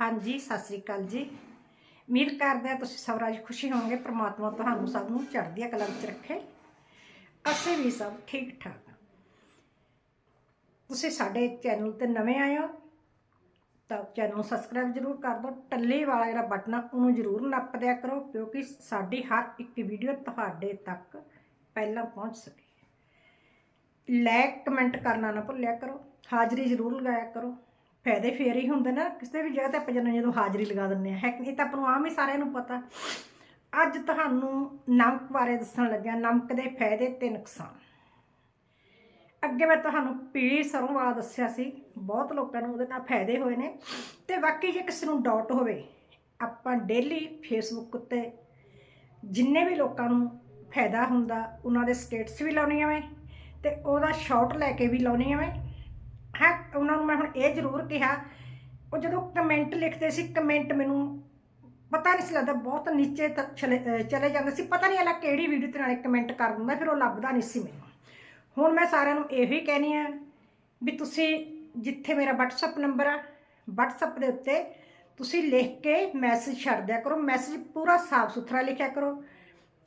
ਹਾਂਜੀ, ਸਤਿ ਸ੍ਰੀ ਅਕਾਲ ਜੀ। ਉਮੀਦ ਕਰਦੇ ਹਾਂ ਤੁਸੀਂ ਸਭ ਰਾਜ ਖੁਸ਼ੀ ਹੋਵੋਗੇ ਪ੍ਰਮਾਤਮਾ ਤੁਹਾਨੂੰ ਸਭ ਨੂੰ ਚੜ੍ਹਦੀਆਂ ਕਲਾ ਵਿੱਚ ਰੱਖੇ। ਅਸੀਂ ਵੀ ਸਭ ਠੀਕ ਠਾਕ ਹਾਂ। ਤੁਸੀਂ ਸਾਡੇ ਚੈਨਲ ਤੇ ਨਵੇਂ ਆਏ ਹੋ, ਤਾਂ ਚੈਨਲ ਨੂੰ ਸਬਸਕ੍ਰਾਈਬ ਜ਼ਰੂਰ ਕਰ ਦਿਓ। ਟੱਲੇ ਵਾਲਾ ਜਿਹੜਾ ਬਟਨ ਆ, ਉਹਨੂੰ ਜ਼ਰੂਰ ਨੱਪ ਦਿਆ ਕਰੋ, ਕਿਉਂਕਿ ਸਾਡੀ ਹਰ ਇੱਕ ਵੀਡੀਓ ਤੁਹਾਡੇ ਤੱਕ ਪਹਿਲਾਂ ਪਹੁੰਚ ਸਕੇ। ਲਾਈਕ, ਕਮੈਂਟ ਕਰਨਾ ਨਾ ਭੁੱਲਿਆ ਕਰੋ। ਹਾਜ਼ਰੀ ਜ਼ਰੂਰ ਲਗਾਇਆ ਕਰੋ। ਫਾਇਦੇ ਫੇਰ ਹੀ ਹੁੰਦੇ ਨਾ, ਕਿਸੇ ਵੀ ਜਗ੍ਹਾ ਤੇ ਆਪਾਂ ਜਦੋਂ ਜਦੋਂ ਹਾਜ਼ਰੀ ਲਗਾ ਦਿੰਦੇ ਆ ਹੈ ਇਹ ਤਾਂ ਆਪਾਂ ਨੂੰ ਆਮ ਹੀ ਸਾਰਿਆਂ ਨੂੰ ਪਤਾ। ਅੱਜ ਤੁਹਾਨੂੰ ਨਮਕ ਬਾਰੇ ਦੱਸਣ ਲੱਗਿਆ। ਨਮਕ ਦੇ ਫਾਇਦੇ ਤੇ ਨੁਕਸਾਨ। ਅੱਗੇ ਮੈਂ ਤੁਹਾਨੂੰ ਪੀਲੀ ਸਰੋਂ ਵਾਲਾ ਦੱਸਿਆ ਸੀ। ਬਹੁਤ ਲੋਕਾਂ ਨੂੰ ਉਹਦੇ ਨਾਲ ਫਾਇਦੇ ਹੋਏ ਨੇ। ਤੇ ਬਾਕੀ ਜੇ ਕਿਸੇ ਨੂੰ ਡਾਊਟ ਹੋਵੇ, ਆਪਾਂ ਡੇਲੀ ਫੇਸਬੁੱਕ ਉੱਤੇ ਜਿੰਨੇ ਵੀ ਲੋਕਾਂ ਨੂੰ ਫਾਇਦਾ ਹੁੰਦਾ, ਉਹਨਾਂ ਦੇ ਸਟੇਟਸ ਵੀ ਲਾਉਣੀਆਂ ਮੈਂ ਤੇ ਉਹਦਾ ਸ਼ਾਰਟ ਲੈ ਕੇ ਵੀ ਲਾਉਣੀ ਆ ਮੈਂ ਹਾਂ ਉਹਨਾਂ ਨੂੰ ਮੈਂ ਹੁਣ ਇਹ ਜ਼ਰੂਰ ਕਿਹਾ, ਉਹ ਜਦੋਂ ਕਮੈਂਟ ਲਿਖਦੇ ਸੀ ਕਮੈਂਟ ਮੈਨੂੰ ਪਤਾ ਨਹੀਂ ਸੀ ਲੱਗਦਾ, ਬਹੁਤ ਨੀਚੇ ਤੱਕ ਚਲੇ ਚਲੇ ਜਾਂਦੇ ਸੀ, ਪਤਾ ਨਹੀਂ ਅਲਾ ਕਿਹੜੀ ਵੀਡੀਓ ਤੇ ਨਾਲੇ ਕਮੈਂਟ ਕਰ ਦਿੰਦਾ, ਫਿਰ ਉਹ ਲੱਭਦਾ ਨਹੀਂ ਸੀ ਮੈਨੂੰ। ਹੁਣ ਮੈਂ ਸਾਰਿਆਂ ਨੂੰ ਇਹੋ ਹੀ ਕਹਿਣੀ ਆ ਵੀ ਤੁਸੀਂ ਜਿੱਥੇ ਮੇਰਾ WhatsApp ਨੰਬਰ ਆ, WhatsApp ਦੇ ਉੱਤੇ ਤੁਸੀਂ ਲਿਖ ਕੇ ਮੈਸੇਜ ਛੱਡ ਦਿਆ ਕਰੋ ਮੈਸੇਜ ਪੂਰਾ ਸਾਫ਼ ਸੁਥਰਾ ਲਿਖਿਆ ਕਰੋ।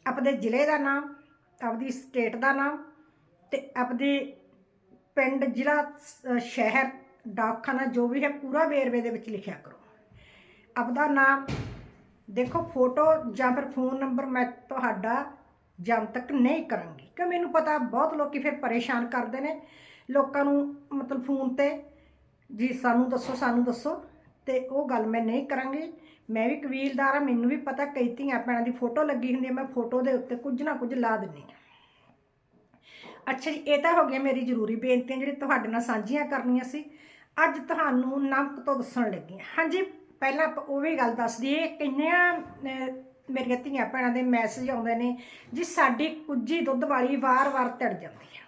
ਆਪਣੇ ਜ਼ਿਲ੍ਹੇ ਦਾ ਨਾਮ, ਆਪਦੀ ਸਟੇਟ ਦਾ ਨਾਮ ਤੇ ਆਪਦੀ ਪਿੰਡ, ਜ਼ਿਲ੍ਹਾ, ਅਹ, ਸ਼ਹਿਰ, ਡਾਕਖਾਨਾ, ਜੋ ਵੀ ਹੈ, ਪੂਰਾ ਵੇਰਵੇ ਦੇ ਵਿੱਚ ਲਿਖਿਆ ਕਰੋ। ਆਪਦਾ ਨਾਮ ਦੇਖੋ, ਫੋਟੋ ਜਾਂ ਫਿਰ ਫੋਨ ਨੰਬਰ ਮੈਂ ਤੁਹਾਡਾ ਜਮ ਤੱਕ ਨਹੀਂ ਕਰਾਂਗੀ ਕਿ ਮੈਨੂੰ ਪਤਾ, ਬਹੁਤ ਲੋਕੀ ਫਿਰ ਪਰੇਸ਼ਾਨ ਕਰਦੇ ਨੇ, ਲੋਕਾਂ ਨੂੰ ਮਤਲਬ ਫੋਨ ਤੇ, ਜੀ ਸਾਨੂੰ ਦੱਸੋ ਸਾਨੂੰ ਦੱਸੋ, ਤੇ ਉਹ ਗੱਲ ਮੈਂ ਨਹੀਂ ਕਰਾਂਗੀ। ਮੈਂ ਵੀ ਕਬੀਲਦਾਰ ਆ ਮੈਨੂੰ ਵੀ ਪਤਾ, ਕਈ ਧੀਆਂ ਭੈਣਾਂ ਦੀ ਫੋਟੋ ਲੱਗੀ ਹੁੰਦੀ ਹੈ, ਮੈਂ ਫੋਟੋ ਦੇ ਉੱਤੇ ਕੁਝ ਨਾ ਕੁਝ ਲਾ ਦਿੰਦੀ ਹਾਂ। ਅੱਛਾ ਜੀ, ਇਹ ਤਾਂ ਹੋ ਗਿਆ ਮੇਰੀ ਜ਼ਰੂਰੀ ਬੇਨਤੀਆਂ ਜਿਹੜੀ ਤੁਹਾਡੇ ਨਾਲ ਸਾਂਝੀਆਂ ਕਰਨੀਆਂ ਸੀ। ਅੱਜ ਤੁਹਾਨੂੰ ਨਮਕ ਤੋਂ ਦੱਸਣ ਲੱਗੀ ਹਾਂ। ਹਾਂਜੀ, ਪਹਿਲਾਂ ਆਪਾਂ ਉਹ ਵੀ ਗੱਲ ਦੱਸ ਦਈਏ, ਕਿੰਨੀਆਂ ਮੇਰੀਆਂ ਧੀਆਂ ਭੈਣਾਂ ਦੇ ਮੈਸੇਜ ਆਉਂਦੇ ਨੇ ਜੀ, ਸਾਡੀ ਕੁੱਜੀ ਦੁੱਧ ਵਾਲੀ ਵਾਰ-ਵਾਰ ਤੜ ਜਾਂਦੀ ਹੈ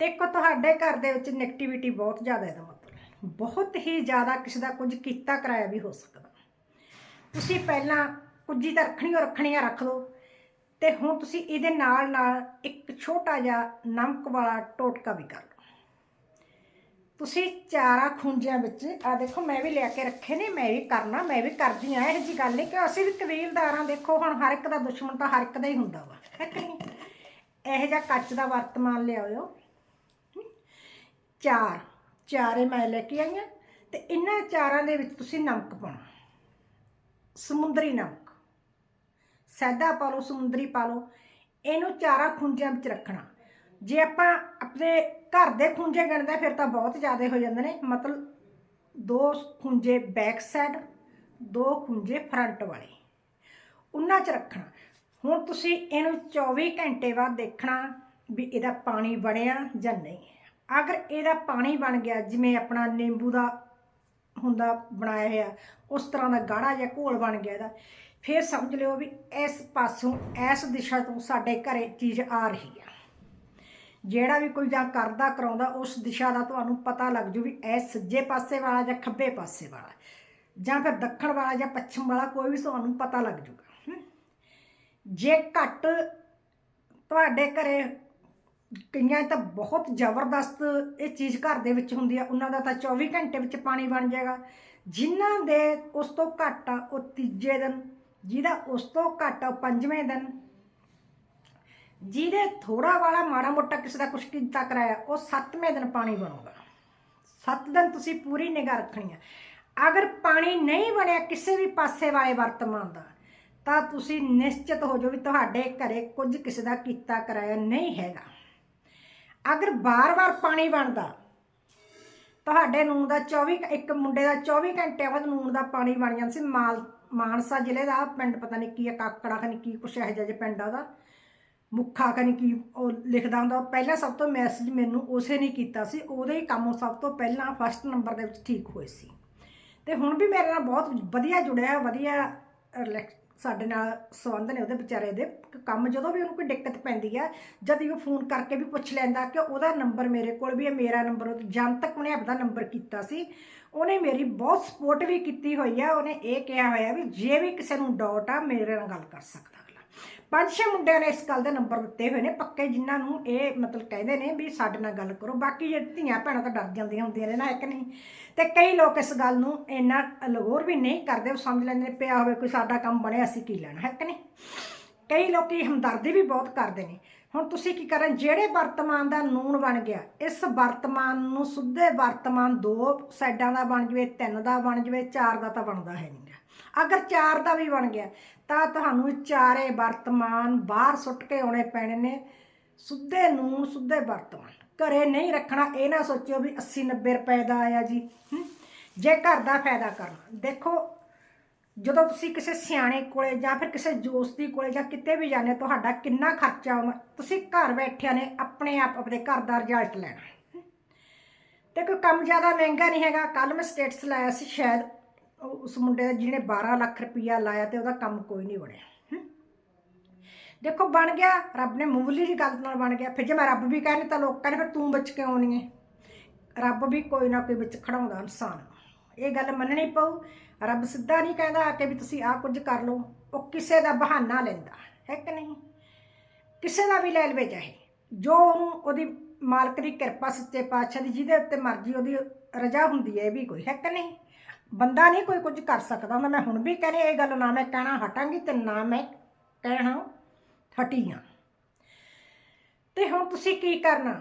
ਦੇਖੋ, ਤੁਹਾਡੇ ਘਰ ਦੇ ਵਿੱਚ ਨੈਗੇਟਿਵਿਟੀ ਬਹੁਤ ਜ਼ਿਆਦਾ ਇਹਦਾ ਮਤਲਬ। ਬਹੁਤ ਹੀ ਜ਼ਿਆਦਾ ਕਿਸੇ ਦਾ ਕੁਝ ਕੀਤਾ, ਕਰਾਇਆ ਵੀ ਹੋ ਸਕਦਾ। ਤੁਸੀਂ ਪਹਿਲਾਂ ਕੁੱਜੀ ਤਾਂ ਰੱਖਣੀ ਓ ਰੱਖਣੀ ਰੱਖ ਲਓ। ਤੇ ਹੁਣ ਤੁਸੀਂ ਇਹਦੇ ਨਾਲ ਨਾਲ ਇੱਕ ਛੋਟਾ ਜਿਹਾ ਨਮਕ ਵਾਲਾ ਟੋਟਕਾ ਵੀ ਕਰ ਲਓ। ਤੁਸੀਂ ਚਾਰਾ ਖੁੰਝਿਆਂ ਵਿੱਚ ਆ ਦੇਖੋ ਮੈਂ ਵੀ ਲਿਆ ਕੇ ਰੱਖੇ ਨੇ, ਮੈਂ ਵੀ ਕਰਨਾ, ਮੈਂ ਵੀ ਕਰਦੀ ਆ ਇਹ ਜੀ ਗੱਲ ਨਹੀਂ ਕਿ ਅਸੀਂ ਵੀ ਕਬੀਲਦਾਰਾਂ ਦੇਖੋ, ਹੁਣ ਹਰ ਇੱਕ ਦਾ ਦੁਸ਼ਮਣ ਤਾਂ ਹਰ ਇੱਕ ਦਾ ਹੀ ਹੁੰਦਾ ਵਾ, ਹੈ ਕਿ ਨਹੀਂ? ਇਹੋ ਜਿਹਾ ਕੱਚ ਦਾ ਵਰਤਮਾਨ ਲਿਆਇਓ। ਚਾਰ, ਚਾਰੇ ਮੈਂ ਲੈ ਕੇ ਆਈਆਂ ਤੇ ਇਹਨਾਂ ਚਾਰਾਂ ਦੇ ਵਿੱਚ ਤੁਸੀਂ ਨਮਕ ਪਾਉਣਾ। ਸਮੁੰਦਰੀ ਨਮਕ। ਸੈਦਾ ਪਾ ਲਓ, ਸਮੁੰਦਰੀ ਪਾ ਲਓ, ਇਹਨੂੰ ਚਾਰਾ ਖੁੰਝਿਆਂ ਵਿੱਚ ਰੱਖਣਾ। ਜੇ ਆਪਾਂ ਆਪਣੇ ਘਰ ਦੇ ਖੁੰਝੇ ਗਣਦੇ ਫਿਰ ਤਾਂ ਬਹੁਤ ਜ਼ਿਆਦਾ ਹੋ ਜਾਂਦੇ ਨੇ। ਮਤਲਬ ਦੋ ਖੁੰਝੇ ਬੈਕ ਸਾਈਡ ਦੋ ਖੁੰਝੇ ਫਰੰਟ ਵਾਲੇ। ਉਹਨਾਂ 'ਚ ਰੱਖਣਾ। ਹੁਣ ਤੁਸੀਂ ਇਹਨੂੰ 24 ਘੰਟੇ ਬਾਅਦ ਦੇਖਣਾ ਵੀ ਇਹਦਾ ਪਾਣੀ ਬਣਿਆ ਜਾਂ ਨਹੀਂ। ਅਗਰ ਇਹਦਾ ਪਾਣੀ ਬਣ ਗਿਆ, ਜਿਵੇਂ ਆਪਣਾ ਨਿੰਬੂ ਦਾ ਹੁੰਦਾ, ਬਣਾਇਆ ਹੋਇਆ, ਉਸ ਤਰ੍ਹਾਂ ਦਾ ਗਾੜਾ ਜਾਂ ਘੋਲ ਬਣ ਗਿਆ ਇਹਦਾ ਫਿਰ ਸਮਝ ਲਿਓ ਵੀ ਇਸ ਪਾਸੋਂ, ਇਸ ਦਿਸ਼ਾ ਤੋਂ ਸਾਡੇ ਘਰੇ ਚੀਜ਼ ਆ ਰਹੀ ਆ। ਜਿਹੜਾ ਵੀ ਕੋਈ ਜਾਂ ਕਰਦਾ ਕਰਾਉਂਦਾ, ਉਸ ਦਿਸ਼ਾ ਦਾ ਤੁਹਾਨੂੰ ਪਤਾ ਲੱਗ ਜੂ ਵੀ ਇਹ ਸੱਜੇ ਪਾਸੇ ਵਾਲਾ ਜਾਂ ਖੱਬੇ ਪਾਸੇ ਵਾਲਾ। ਜਾਂ ਫਿਰ ਦੱਖਣ ਵਾਲਾ ਜਾਂ ਪੱਛਮ ਵਾਲਾ, ਕੋਈ ਵੀ ਤੁਹਾਨੂੰ ਪਤਾ ਲੱਗ ਜੂਗਾ। ਜੇ ਘੱਟ ਤੁਹਾਡੇ ਘਰੇ ਕਈਆਂ ਤਾਂ ਬਹੁਤ ਜ਼ਬਰਦਸਤ ਇਹ ਚੀਜ਼ ਘਰ ਦੇ ਵਿੱਚ ਹੁੰਦੀ ਆ, ਉਹਨਾਂ ਦਾ ਤਾਂ 24 ਘੰਟੇ ਵਿੱਚ ਪਾਣੀ ਬਣ ਜਾਏਗਾ। ਜਿਨ੍ਹਾਂ ਦੇ ਉਸ ਤੋਂ ਘੱਟ ਆ, ਉਹ ਤੀਜੇ ਦਿਨ ਜਿਹਦਾ ਉਸ ਤੋਂ ਘੱਟ ਉਹ ਪੰਜਵੇਂ ਦਿਨ। ਜਿਹਦੇ ਥੋੜਾ ਵਾਲਾ ਮਾੜਾ ਮੋਟਾ ਕਿਸੇ ਦਾ ਕੁਛ ਕੀਤਾ ਕਰਾਇਆ, ਉਹ ਸੱਤਵੇਂ ਦਿਨ ਪਾਣੀ ਬਣੂਗਾ। ਸੱਤ ਦਿਨ ਤੁਸੀਂ ਪੂਰੀ ਨਿਗਾਹ ਰੱਖਣੀ ਆ। ਅਗਰ ਪਾਣੀ ਨਹੀਂ ਬਣਿਆ ਕਿਸੇ ਵੀ ਪਾਸੇ ਵਾਲੇ ਵਰਤਮਾਨ ਦਾ, ਤਾਂ ਤੁਸੀਂ ਨਿਸ਼ਚਿਤ ਹੋ ਜਾਓ ਵੀ ਤੁਹਾਡੇ ਘਰੇ ਕੁਝ ਕਿਸੇ ਦਾ ਕੀਤਾ ਕਰਾਇਆ ਨਹੀਂ ਹੈਗਾ। ਅਗਰ ਬਾਰ-ਬਾਰ ਪਾਣੀ ਬਣਦਾ, ਤੁਹਾਡੇ ਨੂਨ ਦਾ 24 ਇੱਕ ਮੁੰਡੇ ਦਾ 24 ਘੰਟੇ ਬਾਅਦ ਨੂਨ ਦਾ ਪਾਣੀ ਬਣ ਜਾਂਦਾ ਸੀ, ਮਾਲ ਮਾਨਸਾ ਜ਼ਿਲ੍ਹੇ ਦਾ, ਪਿੰਡ ਪਤਾ ਨਹੀਂ ਕੀ ਹੈ ਕਾਕੜਾ ਖਨੀ ਕੀ ਕੁਛ ਇਹੋ ਜਿਹਾ ਜਿਹਾ ਪਿੰਡ ਆ ਉਹਦਾ। ਮੁੱਖਾ ਖਨੀ ਕੀ ਉਹ ਲਿਖਦਾ ਹੁੰਦਾ। ਉਹ ਪਹਿਲਾਂ ਸਭ ਤੋਂ ਮੈਸੇਜ ਮੈਨੂੰ ਉਸੇ ਨੇ ਕੀਤਾ ਸੀ। ਉਹਦੇ ਹੀ ਕੰਮ ਸਭ ਤੋਂ ਪਹਿਲਾਂ ਫਸਟ ਨੰਬਰ ਦੇ ਵਿੱਚ ਠੀਕ ਹੋਏ ਸੀ। ਤੇ ਹੁਣ ਵੀ ਮੇਰੇ ਨਾਲ ਬਹੁਤ ਵਧੀਆ ਜੁੜਿਆ, ਵਧੀਆ ਰਿਲੈਕਸ ਸਾਡੇ ਨਾਲ ਸੰਬੰਧ ਨੇ ਉਹਦੇ ਵਿਚਾਰੇ ਦੇ। ਕੰਮ ਜਦੋਂ ਵੀ ਉਹਨੂੰ ਕੋਈ ਦਿੱਕਤ ਪੈਂਦੀ ਆ, ਜਦ ਹੀ ਉਹ ਫੋਨ ਕਰਕੇ ਵੀ ਪੁੱਛ ਲੈਂਦਾ ਕਿ ਉਹਦਾ ਨੰਬਰ ਮੇਰੇ ਕੋਲ ਵੀ ਹੈ ਮੇਰਾ ਨੰਬਰ ਜਨ ਤੱਕ ਉਹਨੇ ਆਪਦਾ ਨੰਬਰ ਕੀਤਾ ਸੀ, ਉਹਨੇ ਮੇਰੀ ਬਹੁਤ ਸਪੋਰਟ ਵੀ ਕੀਤੀ ਹੋਈ ਆ। ਉਹਨੇ ਇਹ ਕਿਹਾ ਹੋਇਆ ਵੀ ਜੇ ਵੀ ਕਿਸੇ ਨੂੰ ਡਾਊਟ ਆ, ਮੇਰੇ ਨਾਲ ਗੱਲ ਕਰ ਸਕਦਾ। ਪੰਜ ਛੇ ਮੁੰਡਿਆਂ ਨੇ ਇਸ ਗੱਲ ਦੇ ਨੰਬਰ ਦਿੱਤੇ ਹੋਏ ਨੇ, ਪੱਕੇ ਜਿਨ੍ਹਾਂ ਨੂੰ ਇਹ ਮਤਲਬ ਕਹਿੰਦੇ ਨੇ ਵੀ ਸਾਡੇ ਨਾਲ ਗੱਲ ਕਰੋ। ਬਾਕੀ ਜੇ ਧੀਆਂ ਭੈਣਾਂ ਤਾਂ ਡਰ ਜਾਂਦੀਆਂ ਹੁੰਦੀਆਂ ਨੇ ਨਾ, ਇੱਕ ਨਹੀਂ। ਤੇ ਕਈ ਲੋਕ ਇਸ ਗੱਲ ਨੂੰ ਇੰਨਾ ਲਗੋਰ ਵੀ ਨਹੀਂ ਕਰਦੇ, ਉਹ ਸਮਝ ਲੈਂਦੇ ਨੇ, ਪਿਆ ਹੋਵੇ ਕੋਈ ਸਾਡਾ ਕੰਮ ਬਣਿਆ, ਅਸੀਂ ਕੀ ਲੈਣਾ, ਹੈ ਕਿ ਨਹੀਂ? ਕਈ ਲੋਕੀ ਹਮਦਰਦੀ ਵੀ ਬਹੁਤ ਕਰਦੇ ਨੇ। ਹੁਣ ਤੁਸੀਂ ਕੀ ਕਰਨ, ਜਿਹੜੇ ਵਰਤਮਾਨ ਦਾ ਨੂਨ ਬਣ ਗਿਆ, ਇਸ ਵਰਤਮਾਨ ਨੂੰ ਸੁੱਧੇ ਵਰਤਮਾਨ ਦੋ ਸਾਈਡਾਂ ਦਾ ਬਣ ਜਵੇ, ਤਿੰਨ ਦਾ ਬਣ ਜਵੇ, ਚਾਰ ਦਾ ਤਾਂ ਬਣਦਾ ਹੈ ਨਹੀਂਗਾ ਅਗਰ ਚਾਰ ਦਾ ਵੀ ਬਣ ਗਿਆ ਤਾਂ ਤੁਹਾਨੂੰ ਚਾਰੇ ਵਰਤਮਾਨ ਬਾਹਰ ਸੁੱਟ ਕੇ ਆਉਣੇ ਪੈਣੇ ਨੇ। ਸੁੱਧੇ ਨੂਨ ਸੁੱਧੇ ਵਰਤਮਾਨ। ਘਰੇ ਨਹੀਂ ਰੱਖਣਾ ਇਹ ਨਾ ਸੋਚਿਓ ਵੀ 80 90 ਰੁਪਏ ਦਾ ਆਇਆ ਜੀ ਜੇ ਘਰ ਦਾ ਫਾਇਦਾ ਕਰਨਾ ਦੇਖੋ ਜਦੋਂ ਤੁਸੀਂ ਕਿਸੇ ਸਿਆਣੇ ਕੋਲੇ ਜਾਂ ਫਿਰ ਕਿਸੇ ਜੋਸਤੀ ਕੋਲੇ ਜਾਂ ਕਿਤੇ ਵੀ ਜਾਂਦੇ ਹੋ, ਤੁਹਾਡਾ ਕਿੰਨਾ ਖਰਚਾ ਆਉਣਾ ਤੁਸੀਂ ਘਰ ਬੈਠਿਆਂ ਨੇ ਆਪਣੇ ਆਪ ਆਪਣੇ ਘਰ ਦਾ ਰਿਜ਼ਲਟ ਲੈਣਾ। ਤੇ ਕੋਈ ਕੰਮ ਜ਼ਿਆਦਾ ਮਹਿੰਗਾ ਨਹੀਂ ਹੈਗਾ। ਕੱਲ ਮੈਂ ਸਟੇਟਸ ਲਾਇਆ ਸੀ ਸ਼ਾਇਦ ਉਸ ਮੁੰਡੇ ਦਾ ਜਿਹਨੇ 12 ਲੱਖ ਰੁਪਈਆ ਲਾਇਆ ਤੇ ਉਹਦਾ ਕੰਮ ਕੋਈ ਨਹੀਂ ਬਣਿਆ ਦੇਖੋ ਬਣ ਗਿਆ, ਰੱਬ ਨੇ ਮੂਲੀ ਦੀ ਗੱਲ ਨਾਲ ਬਣ ਗਿਆ, ਫਿਰ ਜੇ ਮੈਂ ਰੱਬ ਵੀ ਕਹਿੰਦੇ ਤਾਂ ਲੋਕ ਕਹਿੰਦੇ ਫਿਰ ਤੂੰ ਬਚ ਕੇ ਆਉਣੀ ਹੈ ਰੱਬ ਵੀ ਕੋਈ ਨਾ ਕੋਈ ਵਿੱਚ ਖੜਾਉਂਦਾ ਇਨਸਾਨ। ਇਹ ਗੱਲ ਮੰਨਣੀ ਪਊ, ਰੱਬ ਸਿੱਧਾ ਨਹੀਂ ਕਹਿੰਦਾ ਆ ਕੇ ਵੀ ਤੁਸੀਂ ਆਹ ਕੁਝ ਕਰ ਲਓ, ਉਹ ਕਿਸੇ ਦਾ ਬਹਾਨਾ ਲੈਂਦਾ, ਹੈ ਕਿ ਨਹੀਂ? ਕਿਸੇ ਦਾ ਵੀ ਲੈ ਲਵੇ ਚਾਹੇ ਜੋ ਉਹਨੂੰ ਉਹਦੀ ਮਾਲਕ ਦੀ ਕਿਰਪਾ ਸੱਚੇ ਪਾਤਸ਼ਾਹ ਦੀ, ਜਿਹਦੇ ਉੱਤੇ ਮਰਜ਼ੀ ਉਹਦੀ ਰਜਾ ਹੁੰਦੀ ਹੈ, ਇਹ ਵੀ ਕੋਈ, ਹੈ ਕਿ ਨਹੀਂ? ਬੰਦਾ ਨਹੀਂ ਕੋਈ ਕੁਝ ਕਰ ਸਕਦਾ ਹੁੰਦਾ। ਮੈਂ ਹੁਣ ਵੀ ਕਹਿੰਦੀ ਇਹ ਗੱਲ ਨਾ ਮੈਂ ਕਹਿਣਾ ਹਟਾਂਗੀ ਤੇ ਨਾ ਮੈਂ ਕਹਿਣਾ ਹਟੀ ਹਾਂ। ਤੇ ਹੁਣ ਤੁਸੀਂ ਕੀ ਕਰਨਾ?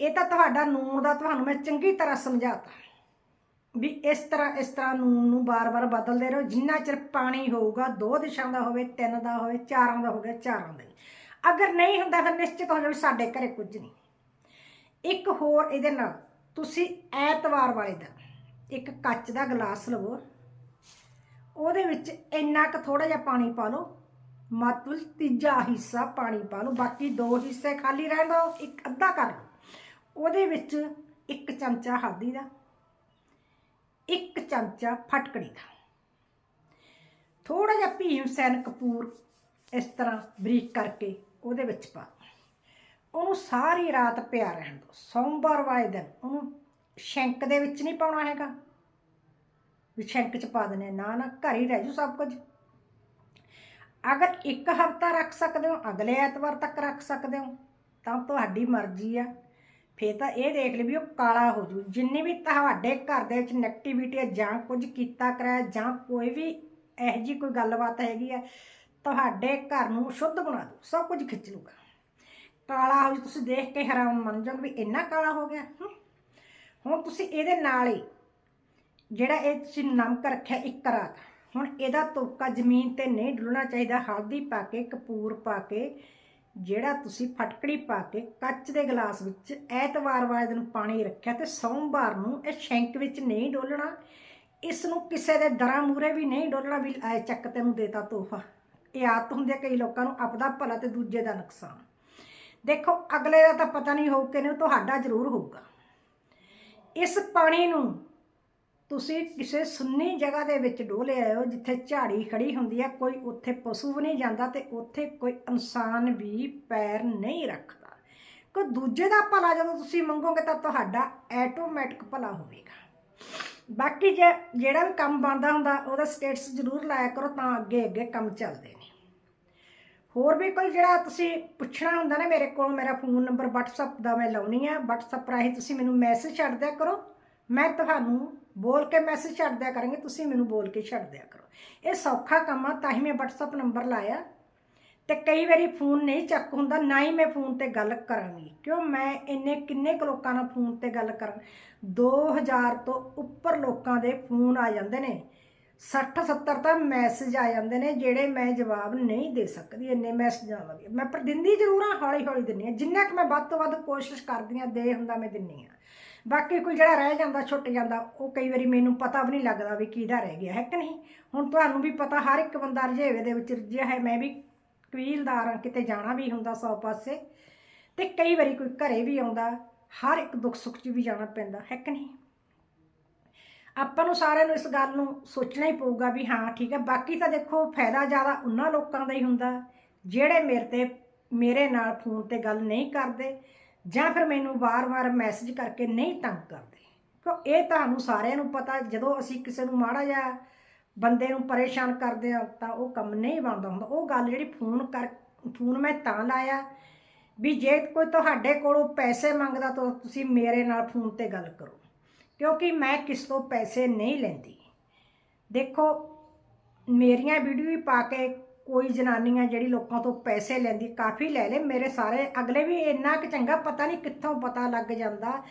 ਇਹ ਤਾਂ ਤੁਹਾਡਾ ਨੂਨ ਦਾ ਤੁਹਾਨੂੰ ਮੈਂ ਚੰਗੀ ਤਰ੍ਹਾਂ ਸਮਝਾਤਾ ਵੀ ਇਸ ਤਰ੍ਹਾਂ ਇਸ ਤਰ੍ਹਾਂ ਨੂਨ ਨੂੰ ਬਾਰ-ਬਾਰ ਬਦਲਦੇ ਰਹੋ। ਜਿੰਨਾ ਚਿਰ ਪਾਣੀ ਹੋਊਗਾ, ਦੋ ਦਿਸ਼ਾ ਦਾ ਹੋਵੇ, ਤਿੰਨ ਦਾ ਹੋਵੇ, ਚਾਰਾਂ ਦਾ ਹੋਵੇ, ਚਾਰਾਂ ਦਾ ਅਗਰ ਨਹੀਂ ਹੁੰਦਾ ਫਿਰ ਨਿਸ਼ਚਿਤ ਹੋ ਜਾਵੇ ਸਾਡੇ ਘਰੇ ਕੁਝ ਨਹੀਂ। ਇੱਕ ਹੋਰ ਇਹਦੇ ਨਾਲ, ਤੁਸੀਂ ਐਤਵਾਰ ਵਾਲੇ ਦਿਨ ਇੱਕ ਕੱਚ ਦਾ ਗਲਾਸ ਲਵੋ। ਉਹਦੇ ਵਿੱਚ ਇੰਨਾ ਕੁ ਥੋੜਾ ਜਿਹਾ ਪਾਣੀ ਪਾ ਲਓ। ਮਤਲਬ ਤੀਜਾ ਹਿੱਸਾ ਪਾਣੀ ਪਾ ਲਓ। ਬਾਕੀ ਦੋ ਹਿੱਸੇ ਖਾਲੀ ਰਹਿਣ ਦਿਓ, ਇੱਕ ਅੱਧਾ ਕਰ ਲਓ। ਉਹਦੇ ਵਿੱਚ ਇੱਕ ਚਮਚਾ ਹਲਦੀ ਦਾ, ਇੱਕ ਚਮਚਾ ਫਟਕੜੀ ਦਾ। ਥੋੜਾ ਜਿਹਾ ਭੀਮ ਸੈਨ ਕਪੂਰ ਇਸ ਤਰ੍ਹਾਂ ਬਰੀਕ ਕਰਕੇ ਉਹਦੇ ਵਿੱਚ ਪਾ ਉਹਨੂੰ ਸਾਰੀ ਰਾਤ ਪਿਆ ਰਹਿਣ ਦਿਓ। ਸੋਮਵਾਰ ਵਾਲੇ ਦਿਨ ਉਹਨੂੰ ਸ਼ੈਂਕ ਦੇ ਵਿੱਚ ਨਹੀਂ ਪਾਉਣਾ ਹੈਗਾ। ਵੀ ਸ਼ੈਂਕ ਚ ਪਾ ਦਨੇ ਨਾ ਨਾ, ਘਰ ਹੀ ਰਹਿ ਜੂ ਸਭ ਕੁਝ। ਅਗਰ ਇੱਕ ਹਫਤਾ ਰੱਖ ਸਕਦੇ ਹੋ, ਅਗਲੇ ਐਤਵਾਰ ਤੱਕ ਰੱਖ ਸਕਦੇ ਹੋ, ਤਾਂ ਤੁਹਾਡੀ ਮਰਜ਼ੀ ਆ। ਫੇਰ ਤਾਂ ਇਹ ਦੇਖ ਲਈ ਵੀ ਉਹ ਕਾਲਾ ਹੋ ਜੂ। ਜਿੰਨੀ ਵੀ ਤੁਹਾਡੇ ਘਰ ਦੇ ਵਿੱਚ ਨੈਗੇਟਿਵਿਟੀ ਹੈ ਜਾਂ ਕੁਝ ਕੀਤਾ ਕਰਾਇਆ, ਜਾਂ ਕੋਈ ਵੀ ਇਹੋ ਜੀ ਕੋਈ ਗੱਲਬਾਤ ਹੈਗੀ ਹੈ ਤੁਹਾਡੇ ਘਰ ਨੂੰ ਸ਼ੁੱਧ ਬਣਾ ਦੂ ਸਭ ਕੁਝ ਖਿੱਚ ਲੂਗਾ ਕਾਲਾ ਹੋ ਤੁਸੀਂ ਦੇਖ ਕੇ ਹੈਰਾਨ ਮੰਨ ਜਾਓਗੇ ਵੀ ਇੰਨਾ ਕਾਲਾ ਹੋ ਗਿਆ। ਹੁਣ ਤੁਸੀਂ ਇਹਦੇ ਨਾਲ ਹੀ ਜਿਹੜਾ ਇਹ ਤੁਸੀਂ ਨਮਕ ਰੱਖਿਆ ਇੱਕ ਰਾਤ ਹੁਣ ਇਹਦਾ ਤੋਕਾ ਜ਼ਮੀਨ ਤੇ ਨਹੀਂ ਡੁੱਲਣਾ ਚਾਹੀਦਾ। ਹਲਦੀ ਪਾ ਕੇ, ਕਪੂਰ ਪਾ ਕੇ, ਜਿਹੜਾ ਤੁਸੀਂ ਫਟਕੜੀ ਪਾ ਕੇ ਕੱਚ ਦੇ ਗਲਾਸ ਵਿੱਚ ਐਤਵਾਰ ਵਾਲੇ ਦਿਨ ਪਾਣੀ ਰੱਖਿਆ ਤੇ ਸੋਮਵਾਰ ਨੂੰ ਇਹ ਸ਼ੈਂਕ ਵਿੱਚ ਨਹੀਂ ਡੋਲਣਾ। ਇਸ ਨੂੰ ਕਿਸੇ ਦੇ ਦਰਾਂ ਮੂਰੇ ਵੀ ਨਹੀਂ ਡੋਲਣਾ ਵੀ ਐ ਚੱਕ ਤੈਨੂੰ ਦੇਤਾ ਤੋਹਫਾ। ਇਹ ਆਦਤ ਹੁੰਦੀ ਹੈ ਕਈ ਲੋਕਾਂ ਨੂੰ ਆਪਦਾ ਭਲਾ ਤੇ ਦੂਜੇ ਦਾ ਨੁਕਸਾਨ। ਦੇਖੋ, ਅਗਲੇ ਦਾ ਤਾਂ ਪਤਾ ਨਹੀਂ ਹੋਊ ਕਿ ਨਹੀਂ ਤੁਹਾਡਾ ਜ਼ਰੂਰ ਹੋਊਗਾ। ਇਸ ਪਾਣੀ ਨੂੰ ਤੁਸੀਂ ਕਿਸੇ ਸੁੰਨੀ ਜਗ੍ਹਾ ਦੇ ਵਿੱਚ ਡੋਲੇ ਆਇਓ ਜਿੱਥੇ ਝਾੜੀ ਖੜੀ ਹੁੰਦੀ ਹੈ ਕੋਈ ਉੱਥੇ ਪਸ਼ੂ ਵੀ ਨਹੀਂ ਜਾਂਦਾ ਤੇ ਉੱਥੇ ਕੋਈ ਇਨਸਾਨ ਵੀ ਪੈਰ ਨਹੀਂ ਰੱਖਦਾ। ਕੋਈ ਦੂਜੇ ਦਾ ਭਲਾ ਜਦੋਂ ਤੁਸੀਂ ਮੰਗੋਗੇ ਤਾਂ ਤੁਹਾਡਾ ਆਟੋਮੈਟਿਕ ਭਲਾ ਹੋਵੇਗਾ। ਬਾਕੀ ਜੇ ਜਿਹੜਾ ਵੀ ਕੰਮ ਬਣਦਾ ਹੁੰਦਾ, ਉਹਦਾ ਸਟੇਟਸ ਜ਼ਰੂਰ ਲਾਇਆ ਕਰੋ ਤਾਂ ਅੱਗੇ ਅੱਗੇ ਕੰਮ ਚੱਲਦੇ ਨੇ। ਹੋਰ ਵੀ ਕੋਈ ਜਿਹੜਾ ਤੁਸੀਂ ਪੁੱਛਣਾ ਹੁੰਦਾ ਨਾ ਮੇਰੇ ਕੋਲ, ਮੇਰਾ ਫੋਨ ਨੰਬਰ WhatsApp ਦਾ ਮੈਂ ਲਾਉਣੀ ਆ। WhatsApp ਰਾਹੀਂ ਤੁਸੀਂ ਮੈਨੂੰ ਮੈਸੇਜ ਛੱਡ ਦਿਆ ਕਰੋ। ਮੈਂ ਤੁਹਾਨੂੰ ਬੋਲ ਕੇ ਮੈਸੇਜ ਛੱਡ ਦਿਆ ਕਰਾਂਗੇ, ਤੁਸੀਂ ਮੈਨੂੰ ਬੋਲ ਕੇ ਛੱਡ ਦਿਆ ਕਰੋ। ਇਹ ਸੌਖਾ ਕੰਮ ਆ, ਤਾਂ ਹੀ ਮੈਂ WhatsApp ਨੰਬਰ ਲਾਇਆ। ਤੇ ਕਈ ਵਾਰੀ ਫੋਨ ਨਹੀਂ ਚੱਕ ਹੁੰਦਾ, ਨਾ ਹੀ ਮੈਂ ਫੋਨ ਤੇ ਗੱਲ ਕਰਾਂਗੀ। ਕਿਉਂ? ਮੈਂ ਇੰਨੇ ਕਿੰਨੇ ਕੁ ਲੋਕਾਂ ਨਾਲ ਫੋਨ ਤੇ ਗੱਲ ਕਰਾਂ? 2000 ਤੋਂ ਉੱਪਰ ਲੋਕਾਂ ਦੇ ਫੋਨ ਆ ਜਾਂਦੇ ਨੇ। 60 70 ਤਾਂ ਮੈਸੇਜ ਆ ਜਾਂਦੇ ਨੇ ਜਿਹੜੇ ਮੈਂ ਜਵਾਬ ਨਹੀਂ ਦੇ ਸਕਦੀ, ਇੰਨੇ ਮੈਸੇਜਾਂ ਦਾ ਵੀ ਮੈਂ ਪਰ ਦਿੰਦੀ ਜ਼ਰੂਰ ਹਾਂ ਹੌਲੀ ਹੌਲੀ ਦਿੰਦੀ ਹਾਂ ਜਿੰਨਾ ਕਿ ਮੈਂ ਵੱਧ ਤੋਂ ਵੱਧ ਕੋਸ਼ਿਸ਼ ਕਰਦੀ ਹਾਂ ਦੇ ਹੁੰਦਾ ਮੈਂ ਦਿੰਨੀ ਹਾਂ ਬਾਕੀ ਕੋਈ ਜਿਹੜਾ ਰਹਿ ਜਾਂਦਾ, ਛੁੱਟ ਜਾਂਦਾ, ਉਹ ਕਈ ਵਾਰੀ ਮੈਨੂੰ ਪਤਾ ਵੀ ਨਹੀਂ ਲੱਗਦਾ ਵੀ ਕਿਹਦਾ ਰਹਿ ਗਿਆ, ਹੈ ਕਿ ਨਹੀਂ? ਹੁਣ ਤੁਹਾਨੂੰ ਵੀ ਪਤਾ, ਹਰ ਇੱਕ ਬੰਦਾ ਰਜੇਵੇ ਦੇ ਵਿੱਚ ਰਜਿਆ ਹੈ। ਮੈਂ ਵੀ ਕਵੀਲਦਾਰ ਹਾਂ, ਕਿਤੇ ਜਾਣਾ ਵੀ ਹੁੰਦਾ ਸੌ ਪਾਸੇ, ਤੇ ਕਈ ਵਾਰੀ ਕੋਈ ਘਰੇ ਵੀ ਆਉਂਦਾ, ਹਰ ਇੱਕ ਦੁੱਖ ਸੁੱਖ 'ਚ ਵੀ ਜਾਣਾ ਪੈਂਦਾ, ਹੈ ਕਿ ਨਹੀਂ? ਆਪਾਂ ਨੂੰ ਸਾਰਿਆਂ ਨੂੰ ਇਸ ਗੱਲ ਨੂੰ ਸੋਚਣਾ ਹੀ ਪਊਗਾ ਵੀ ਹਾਂ, ਠੀਕ ਹੈ, ਬਾਕੀ ਤਾਂ ਦੇਖੋ ਫਾਇਦਾ ਜ਼ਿਆਦਾ ਉਹਨਾਂ ਲੋਕਾਂ ਦਾ ਹੀ ਹੁੰਦਾ, ਜਿਹੜੇ ਮੇਰੇ ਤੇ, ਮੇਰੇ ਨਾਲ ਫੋਨ ਤੇ ਗੱਲ ਨਹੀਂ ਕਰਦੇ ਜਾਂ ਫਿਰ ਮੈਨੂੰ ਵਾਰ-ਵਾਰ ਮੈਸੇਜ ਕਰਕੇ ਨਹੀਂ ਤੰਗ ਕਰਦੇ। ਕਿਉਂ, ਇਹ ਤੁਹਾਨੂੰ ਸਾਰਿਆਂ ਨੂੰ ਪਤਾ, ਜਦੋਂ ਅਸੀਂ ਕਿਸੇ ਨੂੰ ਮਾੜਾ ਜਿਹਾ ਬੰਦੇ ਨੂੰ ਪਰੇਸ਼ਾਨ ਕਰਦੇ ਆ ਤਾਂ ਉਹ ਕੰਮ ਨਹੀਂ ਬਣਦਾ ਹੁੰਦਾ। ਉਹ ਗੱਲ ਜਿਹੜੀ ਫੋਨ ਕਰ, ਫੋਨ ਮੈਂ ਤਾਂ ਲਾਇਆ ਵੀ ਜੇ ਕੋਈ ਤੁਹਾਡੇ ਕੋਲੋਂ ਪੈਸੇ ਮੰਗਦਾ ਤਾਂ ਤੁਸੀਂ ਮੇਰੇ ਨਾਲ ਫੋਨ ਤੇ ਗੱਲ ਕਰੋ। ਕਿਉਂਕਿ ਮੈਂ ਕਿਸ ਤੋਂ ਪੈਸੇ ਨਹੀਂ ਲੈਂਦੀ। ਦੇਖੋ, ਮੇਰੀਆਂ ਵੀਡੀਓ ਵੀ ਪਾ ਕੇ ਕੋਈ ਜਨਾਨੀ ਆ ਜਿਹੜੀ ਲੋਕਾਂ ਤੋਂ ਪੈਸੇ ਲੈਂਦੀ, ਕਾਫੀ ਲੈ ਲੇ ਮੇਰੇ ਸਾਰੇ ਅਗਲੇ ਵੀ ਇੰਨਾ ਕਿ ਚੰਗਾ, ਪਤਾ ਨਹੀਂ ਕਿੱਥੋਂ ਪਤਾ ਲੱਗ ਜਾਂਦਾ।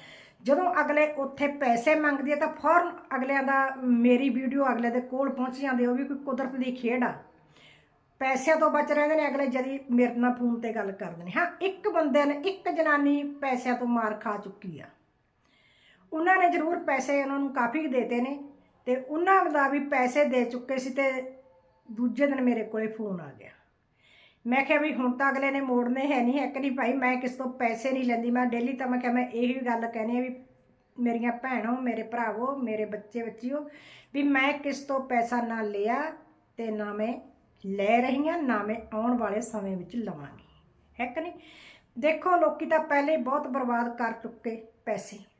ਜਦੋਂ ਅਗਲੇ ਉੱਥੇ ਪੈਸੇ ਮੰਗਦੀ ਹੈ ਤਾਂ ਫੌਰਨ ਅਗਲਿਆਂ ਦਾ, ਮੇਰੀ ਵੀਡੀਓ ਅਗਲੇ ਦੇ ਕੋਲ ਪਹੁੰਚ ਜਾਂਦੀ ਉਹ ਵੀ ਕੋਈ ਕੁਦਰਤ ਦੀ ਖੇਡ ਆ। ਪੈਸਿਆਂ ਤੋਂ ਬਚ ਰਹਿੰਦੇ ਨੇ ਅਗਲੇ ਜਦੀ ਮੇਰੇ ਨਾਲ ਫੋਨ ਤੇ ਗੱਲ ਕਰਦੇ ਨੇ। ਹਾਂ, ਇੱਕ ਬੰਦੇ ਨੇ ਇੱਕ ਜਨਾਨੀ ਪੈਸਿਆਂ ਤੋਂ ਮਾਰ ਖਾ ਚੁੱਕੀ ਆ। ਉਹਨਾਂ ਨੇ ਜ਼ਰੂਰ ਪੈਸੇ ਉਹਨਾਂ ਨੂੰ ਕਾਫੀ ਦੇਤੇ ਨੇ ਤੇ ਉਹਨਾਂ ਦਾ ਵੀ ਪੈਸੇ ਦੇ ਚੁੱਕੇ ਸੀ ਤੇ ਦੂਜੇ ਦਿਨ ਮੇਰੇ ਕੋਲੇ ਫੋਨ ਆ ਗਿਆ। ਮੈਂ ਕਿਹਾ ਵੀ ਹੁਣ ਤਾਂ ਅਗਲੇ ਨੇ ਮੋੜਨੇ ਹੈ ਨਹੀਂ ਹੈ ਕਿ ਨਹੀਂ ਭਾਈ, ਮੈਂ ਕਿਸ ਤੋਂ ਪੈਸੇ ਨਹੀਂ ਲੈਂਦੀ, ਮੈਂ ਡੇਲੀ ਤਾਂ ਮੈਂ ਕਿਹਾ ਮੈਂ ਇਹੀ ਗੱਲ ਕਹਿੰਦੀ ਆ ਵੀ ਮੇਰੀਆਂ ਭੈਣੋ, ਮੇਰੇ ਭਰਾਵੋ, ਮੇਰੇ ਬੱਚੇ ਬੱਚਿਓ, ਵੀ ਮੈਂ ਕਿਸ ਤੋਂ ਪੈਸਾ ਨਾ ਲਿਆ ਤੇ ਨਾ ਮੈਂ ਲੈ ਰਹੀ ਹਾਂ, ਨਾ ਮੈਂ ਆਉਣ ਵਾਲੇ ਸਮੇਂ ਵਿੱਚ ਲਵਾਂਗੀ। ਹੈ ਕਿ ਨਹੀਂ? ਦੇਖੋ, ਲੋਕੀ ਤਾਂ ਪਹਿਲੇ ਬਹੁਤ ਬਰਬਾਦ ਕਰ ਚੁੱਕੇ ਪੈਸੇ।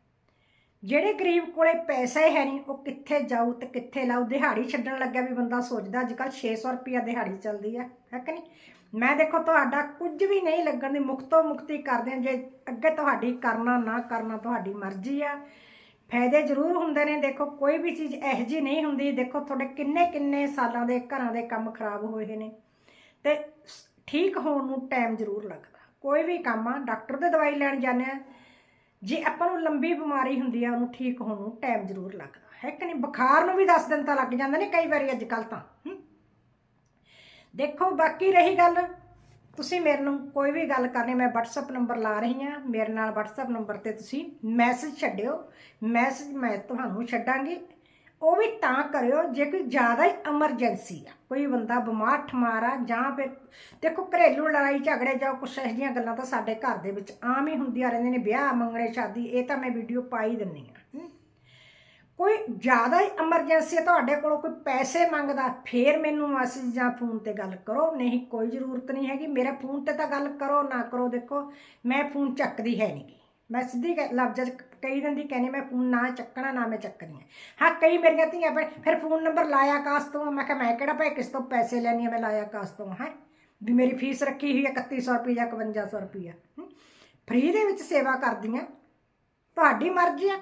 ਜਿਹੜੇ ਗਰੀਬ ਕੋਲੇ ਪੈਸਾ ਹੀ ਹੈ ਨਹੀਂ, ਉਹ ਕਿੱਥੇ ਜਾਊ ਤੇ ਕਿੱਥੇ ਲਾਊ? ਦਿਹਾੜੀ ਛੱਡਣ ਲੱਗਿਆ ਵੀ ਬੰਦਾ ਸੋਚਦਾ ਅੱਜ ਕੱਲ 600 ਰੁਪਿਆ ਦਿਹਾੜੀ ਚੱਲਦੀ ਹੈ ਹੈ ਕਿ ਨਹੀਂ? ਮੈਂ ਦੇਖੋ, ਤੁਹਾਡਾ ਕੁਝ ਵੀ ਨਹੀਂ ਲੱਗਣ ਦੀ ਮੁਕਤੋਂ ਮੁਕਤੀ ਕਰਦੇ ਜੇ ਅੱਗੇ ਤੁਹਾਡੀ ਕਰਨਾ ਨਾ ਕਰਨਾ ਤੁਹਾਡੀ ਮਰਜ਼ੀ ਆ। ਫਾਇਦੇ ਜ਼ਰੂਰ ਹੁੰਦੇ ਨੇ, ਦੇਖੋ, ਕੋਈ ਵੀ ਚੀਜ਼ ਇਹੋ ਜਿਹੀ ਨਹੀਂ ਹੁੰਦੀ। ਦੇਖੋ, ਤੁਹਾਡੇ ਕਿੰਨੇ ਕਿੰਨੇ ਸਾਲਾਂ ਦੇ ਘਰਾਂ ਦੇ ਕੰਮ ਖਰਾਬ ਹੋਏ ਨੇ। ਤੇ ਸ- ਠੀਕ ਹੋਣ ਨੂੰ ਟਾਈਮ ਜ਼ਰੂਰ ਲੱਗਦਾ। ਕੋਈ ਵੀ ਕੰਮ ਆ, ਡਾਕਟਰ ਦੇ ਦਵਾਈ ਲੈਣ ਜਾਂਦੇ ਆ ਜੇ ਆਪਾਂ ਨੂੰ ਲੰਬੀ ਬਿਮਾਰੀ ਹੁੰਦੀ ਆ, ਉਹਨੂੰ ਠੀਕ ਹੋਣ ਨੂੰ ਟਾਈਮ ਜ਼ਰੂਰ ਲੱਗਦਾ। ਹੈ ਕਿ ਨਹੀਂ? ਬੁਖਾਰ ਨੂੰ ਵੀ 10 ਦਿਨ ਤਾਂ ਲੱਗ ਜਾਂਦੇ ਨੇ ਕਈ ਵਾਰੀ ਅੱਜ ਕੱਲ ਤਾਂ ਦੇਖੋ, ਬਾਕੀ ਰਹੀ ਗੱਲ। ਤੁਸੀਂ ਮੇਰੇ ਨੂੰ ਕੋਈ ਵੀ ਗੱਲ ਕਰਨੀ, ਮੈਂ WhatsApp ਨੰਬਰ ਲਾ ਰਹੀ ਹਾਂ। ਮੇਰੇ ਨਾਲ WhatsApp ਨੰਬਰ ਤੇ ਤੁਸੀਂ ਮੈਸੇਜ ਛੱਡਿਓ। ਮੈਸੇਜ ਮੈਂ ਤੁਹਾਨੂੰ ਛੱਡਾਂਗੀ। ਉਹ ਵੀ ਤਾਂ ਕਰਿਓ, ਜੇ ਕੋਈ ਜ਼ਿਆਦਾ ਹੀ ਐਮਰਜੈਂਸੀ ਆ, ਕੋਈ ਬੰਦਾ ਬਿਮਾਰ ਠਮਾਰ ਆ ਜਾਂ ਫਿਰ ਦੇਖੋ ਘਰੇਲੂ ਲੜਾਈ, ਝਗੜੇ ਜਾਂ ਕੁਛ ਇਹੋ ਜਿਹੀਆਂ ਗੱਲਾਂ ਤਾਂ ਸਾਡੇ ਘਰ ਦੇ ਵਿੱਚ ਆਮ ਹੀ ਹੁੰਦੀਆਂ ਰਹਿੰਦੀਆਂ ਨੇ, ਵਿਆਹ, ਮੰਗਣੇ, ਸ਼ਾਦੀ, ਇਹ ਤਾਂ ਮੈਂ ਵੀਡੀਓ ਪਾਈ ਦਿੰਨੀ ਆ ਕੋਈ ਜ਼ਿਆਦਾ ਹੀ ਐਮਰਜੈਂਸੀ ਹੈ ਤੁਹਾਡੇ ਕੋਲੋਂ ਕੋਈ ਪੈਸੇ ਮੰਗਦਾ, ਫੇਰ ਮੈਨੂੰ ਮੈਸੇਜ ਜਾਂ ਫੋਨ ਤੇ ਗੱਲ ਕਰੋ, ਨਹੀਂ ਕੋਈ ਜ਼ਰੂਰਤ ਨਹੀਂ ਹੈਗੀ, ਮੇਰੇ ਫੋਨ ਤੇ ਤਾਂ ਗੱਲ ਕਰੋ, ਨਾ ਕਰੋ, ਦੇਖੋ, ਮੈਂ ਫੋਨ ਚੱਕਦੀ ਹੈ ਨਹੀਂ ਮੈਂ ਸਿੱਧੀ ਕਹਿ- ਲਫ਼ਜ਼ਾਂ 'ਚ ਕਈ ਦਿਨ ਦੀ ਕਹਿੰਦੀ ਮੈਂ ਫੋਨ ਨਾ ਚੱਕਣਾ, ਨਾ ਮੈਂ ਚੱਕਣੀ ਹੈ। ਹਾਂ, ਕਈ ਮੇਰੀਆਂ ਧੀਆਂ ਭੈਣ, ਫਿਰ ਫੋਨ ਨੰਬਰ ਲਾਇਆ ਕਾਸ ਤੋਂ? ਮੈਂ ਕਿਹਾ, ਮੈਂ ਕਿਹੜਾ ਭਾਈ, ਕਿਸ ਤੋਂ ਪੈਸੇ ਲੈਣੀ ਆ ਮੈਂ ਲਾਇਆ ਕਾਸ ਤੋਂ? ਹੈ? ਵੀ ਮੇਰੀ ਫੀਸ ਰੱਖੀ ਹੋਈ ਹੈ 3100 ਰੁਪਏ ਜਾਂ 5100 ਰੁਪਏ ਫ੍ਰੀ ਦੇ ਵਿੱਚ ਸੇਵਾ ਕਰਦੀ ਕਰਦੀਆਂ ਤੁਹਾਡੀ ਮਰਜ਼ੀ ਆ।